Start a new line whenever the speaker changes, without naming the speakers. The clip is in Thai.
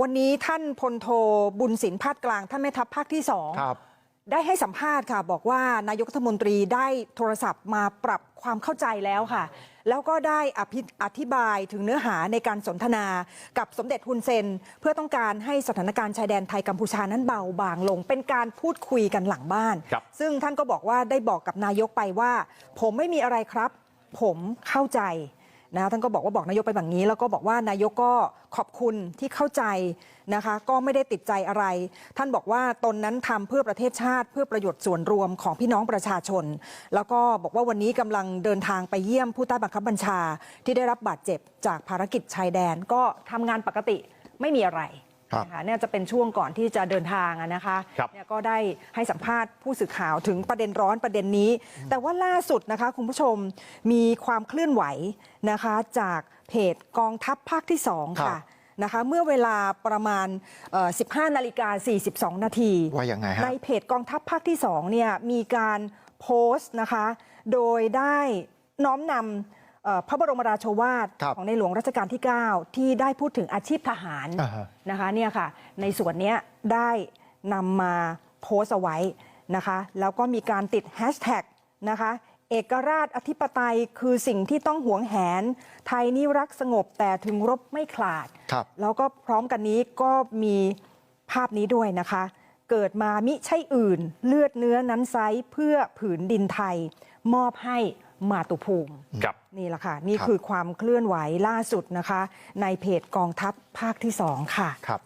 วันนี้ท่านพลโทบุญสินพาดกลางท่านแม่ทัพภาคที่สอง
ครับ
ได้ให้สัมภาษณ์ค่ะ บอกว่านายกรัฐมนตรีได้โทรศัพท์มาปรับความเข้าใจแล้วค่ะ แล้วก็ได้อภิอธิบายถึงเนื้อหาในการสนทนากับสมเด็จฮุนเซน เพื่อต้องการให้สถานการณ์ชายแดนไทยกัมพูชานั้นเบาบางลง เป็นการพูดคุยกันหลังบ้าน
ครับ
ซึ่งท่านก็บอกว่าได้บอกกับนายกไปว่า ผมไม่มีอะไรครับ ผมเข้าใจ นะท่านก็บอกว่าบอกนายกไปแบบนี้ แล้วก็บอกว่านายกก็ขอบคุณที่เข้าใจนะคะ ก็ไม่ได้ติดใจอะไร ท่านบอกว่าตนนั้นทำเพื่อประเทศชาติ เพื่อประโยชน์ส่วนรวมของพี่น้องประชาชน แล้วก็บอกว่าวันนี้กำลังเดินทางไปเยี่ยมผู้ใต้บังคับบัญชาที่ได้รับบาดเจ็บจากภารกิจชายแดนก็ทำงานปกติไม่มีอะไร นะคะเนี่ยจะเป็นช่วงก่อนที่จะเดินทางอะนะคะ
ครับ
เนี่ยก็ได้ให้สัมภาษณ์ผู้สื่อข่าวถึงประเด็นร้อนประเด็นนี้ แต่ว่าล่าสุดนะคะคุณผู้ชมมีความเคลื่อนไหวนะคะจากเพจกองทัพภาคที่2
ครั
ค่ะ
บ
นะคะเมื่อเวลาประมาณเอ่อ15 นาฬิกา 42 นาที
ว่ายังไงฮะ
ในเพจกองทัพภาคที่2เนี่ยมีการโพสต์นะคะ โดยได้น้อมนำเอ่อ พระบรมราโชวาท
ครับ
ของในหลวงรัชกาลที่ 9 ที่ได้พูดถึงอาชีพทหาร
อ่าฮะ
นะคะเนี่ยค่ะในส่วนเนี้ยได้นำมาโพสต์เอาไว้นะคะแล้วก็มีการติดแฮชแท็กนะคะเอกราชอธิปไตยคือสิ่งที่ต้องหวงแหน ไทยนี่รักสงบแต่ถึงรบไม่ขลาด
ครับ
แล้วก็พร้อมกันนี้ก็มีภาพนี้ด้วยนะคะ เกิดมามิใช่อื่น เลือดเนื้อนั้นไซส์เพื่อผืนดินไทย มอบให้ มาตุภูมิ
ครับ
นี่แหละค่ะ นี่
ครับ
คือความเคลื่อนไหวล่าสุดนะคะ ในเพจกองทัพภาคที่สองค่ะ
ครับ